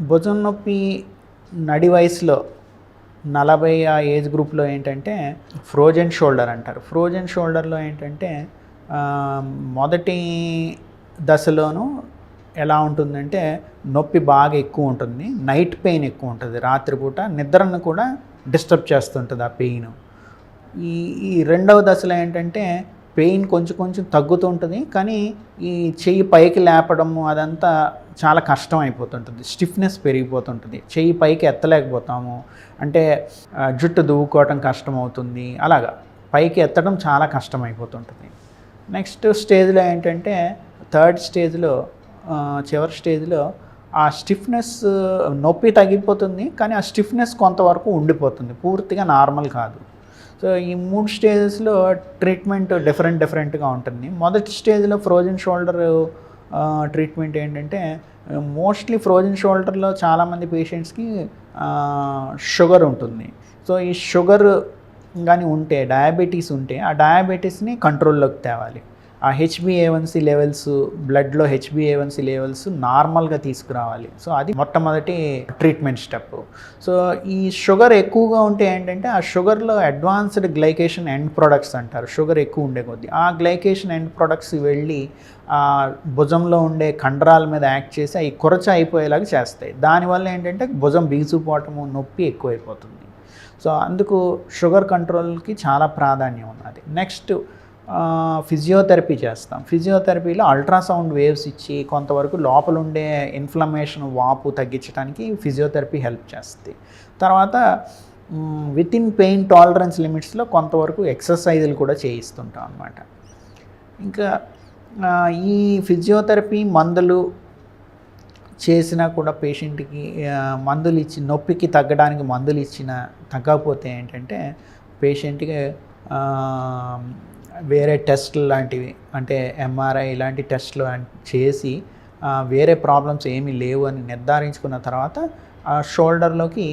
భుజం నొప్పి నడి వయసులో నలభై ఆ ఏజ్ గ్రూప్లో ఏంటంటే ఫ్రోజన్ షోల్డర్ అంటారు. ఫ్రోజన్ షోల్డర్లో ఏంటంటే మొదటి దశలోనూ ఎలా ఉంటుందంటే నొప్పి బాగా ఎక్కువ ఉంటుంది నైట్ పెయిన్ ఎక్కువ ఉంటుంది రాత్రిపూట నిద్రను కూడా డిస్టర్బ్ చేస్తుంటుంది ఆ పెయిన్. ఈ ఈ రెండవ దశలో ఏంటంటే పెయిన్ కొంచెం కొంచెం తగ్గుతుంటుంది కానీ ఈ చెయ్యి పైకి లేపడము అదంతా చాలా కష్టం అయిపోతుంటుంది. స్టిఫ్నెస్ పెరిగిపోతుంటుంది. చెయ్యి పైకి ఎత్తలేకపోతాము. అంటే జుట్టు దువ్వుకోవటం కష్టం అవుతుంది అలాగా. పైకి ఎత్తడం చాలా కష్టం అయిపోతుంటుంది నెక్స్ట్ స్టేజ్లో ఏంటంటే థర్డ్ స్టేజ్లో చివరి స్టేజ్లో ఆ స్టిఫ్నెస్ నొప్పి తగ్గిపోతుంది. కానీ ఆ స్టిఫ్నెస్ కొంతవరకు ఉండిపోతుంది. పూర్తిగా నార్మల్ కాదు. సో ఈ మూడు స్టేజెస్లో ట్రీట్మెంట్ డిఫరెంట్ డిఫరెంట్గా ఉంటుంది. మొదటి స్టేజ్లో ఫ్రోజన్ షోల్డర్ ట్రీట్మెంట్ ఏంటంటే మోస్ట్లీ ఫ్రోజన్ షోల్డర్లో చాలామంది పేషెంట్స్కి షుగర్ ఉంటుంది. సో ఈ షుగర్ కానీ ఉంటే డయాబెటీస్ ఉంటే ఆ డయాబెటీస్ని కంట్రోల్లోకి తేవాలి. ఆ హెచ్బిఏవన్సీ లెవెల్స్ బ్లడ్లో హెచ్బిఏవన్సీ లెవెల్స్ నార్మల్గా తీసుకురావాలి. సో అది మొట్టమొదటి ట్రీట్మెంట్ స్టెప్ సో ఈ షుగర్ ఎక్కువగా ఉంటే ఏంటంటే ఆ షుగర్లో అడ్వాన్స్డ్ గ్లైకేషన్ ఎండ్ ప్రొడక్ట్స్ అంటారు. షుగర్ ఎక్కువ ఉండే కొద్దీ. ఆ గ్లైకేషన్ ఎండ్ ప్రొడక్ట్స్ వెళ్ళి ఆ భుజంలో ఉండే కండరాల మీద యాక్ట్ చేసి అవి కొరచ అయిపోయేలాగా చేస్తాయి. దానివల్ల ఏంటంటే భుజం బిగుసిపోవటము నొప్పి ఎక్కువైపోతుంది. సో అందుకు షుగర్ కంట్రోల్కి చాలా ప్రాధాన్యం ఉన్నది. నెక్స్ట్ ఫిజియోథెరపీ చేస్తాం. ఫిజియోథెరపీలో అల్ట్రాసౌండ్ వేవ్స్ ఇచ్చి కొంతవరకు లోపల ఉండే ఇన్ఫ్లమేషన్ వాపు తగ్గించడానికి ఫిజియోథెరపీ హెల్ప్ చేస్తుంది. తర్వాత విత్ ఇన్ పెయిన్ టాలరెన్స్ లిమిట్స్లో కొంతవరకు ఎక్సర్సైజులు కూడా చేయిస్తుంటాం అన్నమాట. ఇంకా ఈ ఫిజియోథెరపీ మందులు చేసినా కూడా పేషెంట్కి మందులు ఇచ్చి నొప్పికి తగ్గడానికి మందులు ఇచ్చిన తగ్గకపోతే ఏంటంటే పేషెంట్కి వేరే టెస్ట్లు లాంటివి అంటే ఎంఆర్ఐ ఇలాంటి టెస్ట్లు చేసి వేరే ప్రాబ్లమ్స్ ఏమీ లేవు అని నిర్ధారించుకున్న తర్వాత ఆ షోల్డర్లోకి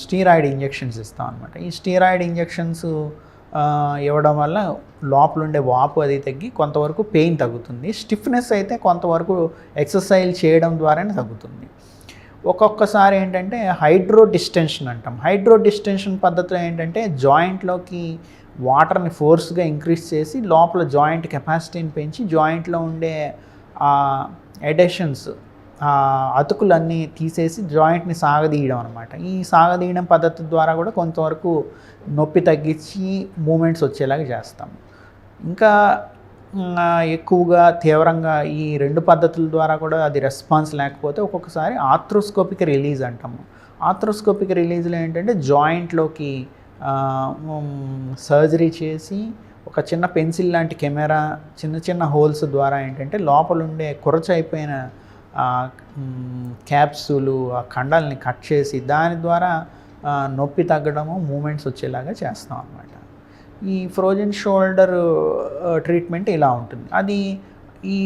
స్టీరాయిడ్ ఇంజెక్షన్స్ ఇస్తాం అనమాట ఈ స్టీరాయిడ్ ఇంజెక్షన్స్ ఇవ్వడం వల్ల లోపల ఉండే వాపు అది తగ్గి కొంతవరకు పెయిన్ తగ్గుతుంది. స్టిఫ్నెస్ అయితే కొంతవరకు ఎక్సర్సైజ్ చేయడం ద్వారానే తగ్గుతుంది. ఒక్కొక్కసారి ఏంటంటే హైడ్రో డిస్టెన్షన్ అంటాం. హైడ్రో డిస్టెన్షన్ పద్ధతిలో ఏంటంటే జాయింట్లోకి వాటర్ని ఫోర్స్గా ఇంక్రీజ్ చేసి లోపల జాయింట్ కెపాసిటీని పెంచి జాయింట్లో ఉండే ఎడెషన్స్ అతుకులన్నీ తీసేసి జాయింట్ని సాగదీయడం అనమాట ఈ సాగదీయడం పద్ధతి ద్వారా కూడా కొంతవరకు నొప్పి తగ్గించి మూమెంట్స్ వచ్చేలాగా చేస్తాం. ఇంకా ఎక్కువగా తీవ్రంగా ఈ రెండు పద్ధతుల ద్వారా కూడా అది రెస్పాన్స్ లేకపోతే ఒక్కొక్కసారి ఆర్థ్రోస్కోపిక్ రిలీజ్ అంటాము ఆర్థ్రోస్కోపిక్ రిలీజ్లో ఏంటంటే జాయింట్లోకి సర్జరీ చేసి ఒక చిన్న పెన్సిల్ లాంటి కెమెరా చిన్న చిన్న హోల్స్ ద్వారా ఏంటంటే లోపల ఉండే కొరచ అయిపోయిన క్యాప్సూలు ఆ ఖండాలని కట్ చేసి దాని ద్వారా నొప్పి తగ్గడము మూమెంట్స్ వచ్చేలాగా చేస్తాం అన్నమాట. ఈ ఫ్రోజన్ షోల్డర్ ట్రీట్మెంట్ ఇలా ఉంటుంది. అది ఈ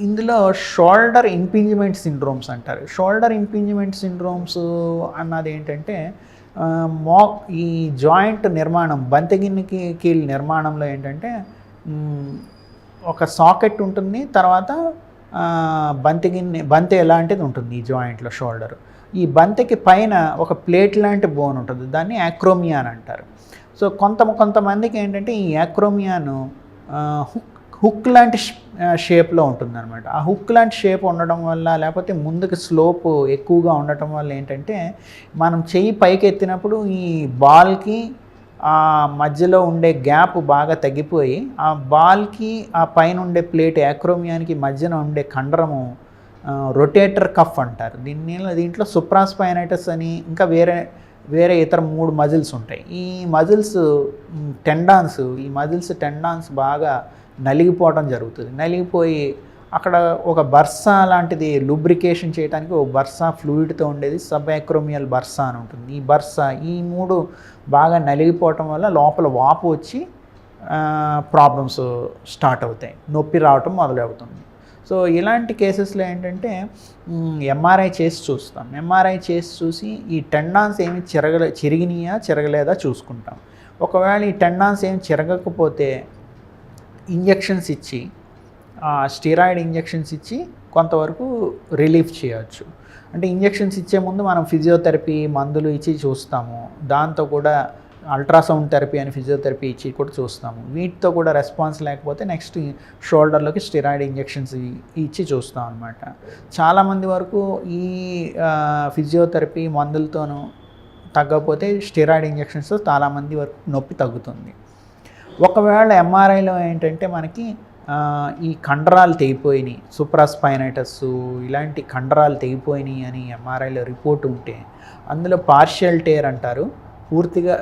ఇందులో షోల్డర్ ఇంపింజ్మెంట్ సిండ్రోమ్స్ అంటారు. షోల్డర్ ఇంపింజ్మెంట్ సిండ్రోమ్స్ అన్నది ఏంటంటే మో ఈ జాయింట్ నిర్మాణం బంతగిన్నెకి కీల్ నిర్మాణంలో ఏంటంటే ఒక సాకెట్ ఉంటుంది తర్వాత ఆ, బంతి బంతి ఎలాంటిది ఉంటుంది ఈ జాయింట్లో షోల్డర్ ఈ బంతికి పైన ఒక ప్లేట్ లాంటి బోన్ ఉంటుంది. దాన్ని యాక్రోమియాన్ అంటారు. సో కొంత కొంతమందికి ఏంటంటే ఈ యాక్రోమియాను హుక్ హుక్ లాంటి షేప్లో ఉంటుంది అనమాట ఆ హుక్ లాంటి షేప్ ఉండడం వల్ల లేకపోతే ముందుకు స్లోప్ ఎక్కువగా ఉండటం వల్ల ఏంటంటే మనం చెయ్యి పైకి ఎత్తినప్పుడు ఈ బాల్కి ఆ మధ్యలో ఉండే గ్యాప్ బాగా తగ్గిపోయి ఆ బాల్కి ఆ పైన ఉండే ప్లేట్ యాక్రోమియానికి మధ్యన ఉండే కండరము రొటేటర్ కఫ్ అంటారు. దీన్ని దీంట్లో సుప్రాస్పైనైటస్ అని ఇంకా వేరే వేరే ఇతర మూడు మజిల్స్ ఉంటాయి. ఈ మజిల్స్ టెండాన్స్ ఈ మజిల్స్ టెండాన్స్ బాగా నలిగిపోవడం జరుగుతుంది. నలిగిపోయి అక్కడ ఒక బర్సా లాంటిది లూబ్రికేషన్ చేయడానికి ఒక బర్సా ఫ్లూయిడ్తో ఉండేది సబ్ యాక్రోమియల్ బర్సా అని ఉంటుంది. ఈ బర్సా ఈ మూడు బాగా నలిగిపోవటం వల్ల లోపల వాపు వచ్చి ప్రాబ్లమ్స్ స్టార్ట్ అవుతాయి. నొప్పి రావటం మొదలవుతుంది. సో ఇలాంటి కేసెస్లో ఏంటంటే ఎంఆర్ఐ చేసి చూస్తాం. ఎంఆర్ఐ చేసి చూసి ఈ టెండాన్స్ ఏమి చిరగలే చిరిగినాయా చిరగలేదా చూసుకుంటాం. ఒకవేళ ఈ టెండాన్స్ ఏమి చిరగకపోతే ఇంజెక్షన్స్ ఇచ్చి స్టీరాయిడ్ ఇంజెక్షన్స్ ఇచ్చి కొంతవరకు రిలీఫ్ చేయవచ్చు అంటే ఇంజెక్షన్స్ ఇచ్చే ముందు మనం ఫిజియోథెరపీ మందులు ఇచ్చి చూస్తాము. దాంతో కూడా అల్ట్రాసౌండ్ థెరపీ అని ఫిజియోథెరపీ ఇచ్చి కూడా చూస్తాము. వీటితో కూడా రెస్పాన్స్ లేకపోతే నెక్స్ట్ షోల్డర్లోకి స్టెరాయిడ్ ఇంజెక్షన్స్ ఇచ్చి చూస్తాం అనమాట చాలామంది వరకు ఈ ఫిజియోథెరపీ మందులతోనూ తగ్గకపోతే స్టెరాయిడ్ ఇంజెక్షన్స్తో చాలామంది వరకు నొప్పి తగ్గుతుంది. ఒకవేళ ఎంఆర్ఐలో ఏంటంటే మనకి ఈ కండరాలు తెగిపోయినాయి. సూప్రాస్పైనైటస్ ఇలాంటి కండరాలు తెగిపోయినాయి అని ఎంఆర్ఐలో రిపోర్ట్ ఉంటే అందులో పార్షియల్ టేర్ అంటారు. పూర్తిగా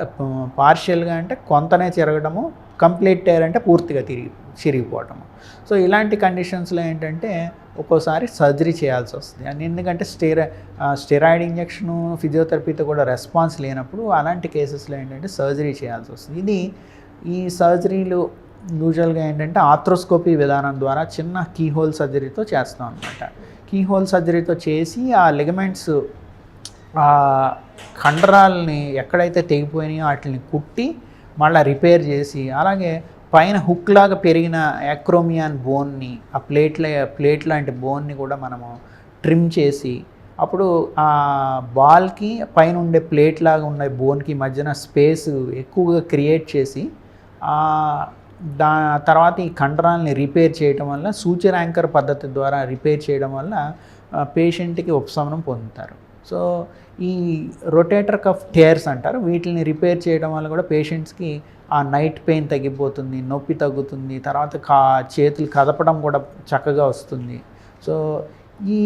పార్షియల్గా అంటే కొంతనే తిరగడము కంప్లీట్ టైర్ అంటే పూర్తిగా తిరిగి చిరిగిపోవటము. సో ఇలాంటి కండిషన్స్లో ఏంటంటే ఒక్కోసారి సర్జరీ చేయాల్సి వస్తుంది. అని ఎందుకంటే స్టెరా స్టెరాయిడ్ ఇంజెక్షను ఫిజియోథెరపీతో కూడా రెస్పాన్స్ లేనప్పుడు అలాంటి కేసెస్లో ఏంటంటే సర్జరీ చేయాల్సి వస్తుంది. ఇది ఈ సర్జరీలు యూజువల్గా ఏంటంటే ఆథ్రోస్కోపీ విధానం ద్వారా చిన్న కీహోల్ సర్జరీతో చేస్తాం అనమాట కీహోల్ సర్జరీతో చేసి ఆ లిగమెంట్స్ కండరాలని ఎక్కడైతే తెగిపోయినాయో వాటిని కుట్టి మళ్ళీ రిపేర్ చేసి అలాగే పైన హుక్ లాగా పెరిగిన యాక్రోమియాన్ బోన్ని ఆ ప్లేట్ల ప్లేట్ లాంటి బోన్ని కూడా మనము ట్రిమ్ చేసి అప్పుడు ఆ బాల్కి పైన ఉండే ప్లేట్ లాగా ఉండే బోన్కి మధ్యన స్పేస్ ఎక్కువగా క్రియేట్ చేసి దా తర్వాత ఈ కండరాలని రిపేర్ చేయడం వల్ల సూచర్ యాంకర్ పద్ధతి ద్వారా రిపేర్ చేయడం వల్ల పేషెంట్కి ఉపశమనం పొందుతారు. సో ఈ రొటేటర్ కఫ్ టేర్స్ అంటారు వీటిని రిపేర్ చేయడం వల్ల కూడా పేషెంట్స్కి ఆ నైట్ పెయిన్ తగ్గిపోతుంది నొప్పి తగ్గుతుంది తర్వాత కా చేతులు కదపడం కూడా చక్కగా వస్తుంది. సో ఈ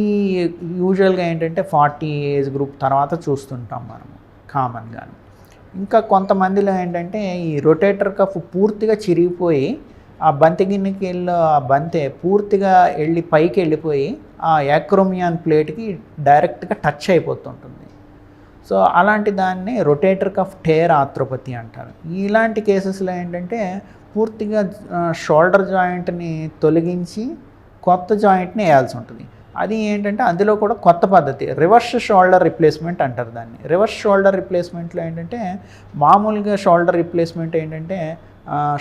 యూజువల్గా ఏంటంటే ఫార్టీ ఏజ్ గ్రూప్ తర్వాత చూస్తుంటాం మనము కామన్గా ఇంకా కొంతమందిలో ఏంటంటే ఈ రొటేటర్ కఫ్ పూర్తిగా చిరిగిపోయి ఆ బంతి గిన్నెకి వెళ్ళి ఆ బంతి పూర్తిగా వెళ్ళి పైకి వెళ్ళిపోయి ఆ యాక్రోమియాన్ ప్లేట్కి డైరెక్ట్గా టచ్ అయిపోతుంటుంది. సో అలాంటి దాన్ని రొటేటర్ కఫ్ టేర్ ఆత్రోపతి అంటారు. ఇలాంటి కేసెస్లో ఏంటంటే పూర్తిగా షోల్డర్ జాయింట్ని తొలగించి కొత్త జాయింట్ని వేయాల్సి ఉంటుంది. అది ఏంటంటే అందులో కూడా కొత్త పద్ధతి రివర్స్ షోల్డర్ రిప్లేస్మెంట్ అంటారు దాన్ని. రివర్స్ షోల్డర్ రిప్లేస్మెంట్లో ఏంటంటే మామూలుగా షోల్డర్ రిప్లేస్మెంట్ ఏంటంటే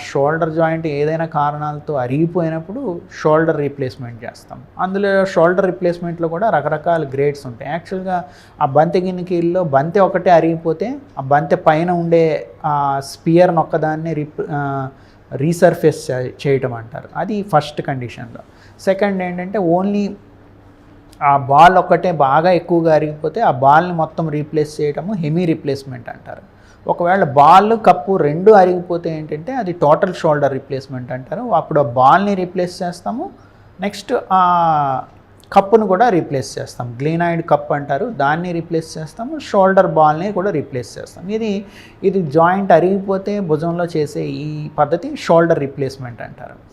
షోల్డర్ జాయింట్ ఏదైనా కారణాలతో అరిగిపోయినప్పుడు షోల్డర్ రీప్లేస్మెంట్ చేస్తాం. అందులో షోల్డర్ రీప్లేస్మెంట్లో కూడా రకరకాల గ్రేడ్స్ ఉంటాయి. యాక్చువల్గా ఆ బంతి గిన్నెకిల్లో బంతి ఒకటే అరిగిపోతే ఆ బంతి పైన ఉండే ఆ స్పియర్ నొక్కదాన్ని రిప్ రీసర్ఫేస్ చేయటం అంటారు. అది ఫస్ట్ కండిషన్లో. సెకండ్ ఏంటంటే ఓన్లీ ఆ బాల్ ఒక్కటే బాగా ఎక్కువగా అరిగిపోతే ఆ బాల్ని మొత్తం రీప్లేస్ చేయటము హెమీ రీప్లేస్మెంట్ అంటారు. ఒకవేళ బాల్ కప్పు రెండు అరిగిపోతే ఏంటంటే అది టోటల్ షోల్డర్ రీప్లేస్మెంట్ అంటారు. అప్పుడు ఆ బాల్ని రీప్లేస్ చేస్తాము. నెక్స్ట్ ఆ కప్పును కూడా రీప్లేస్ చేస్తాం గ్లీనాయిడ్ కప్ అంటారు. దాన్ని రీప్లేస్ చేస్తాము. షోల్డర్ బాల్ని కూడా రీప్లేస్ చేస్తాం ఇది ఇది జాయింట్ అరిగిపోతే భుజంలో చేసే ఈ పద్ధతి షోల్డర్ రీప్లేస్మెంట్ అంటారు.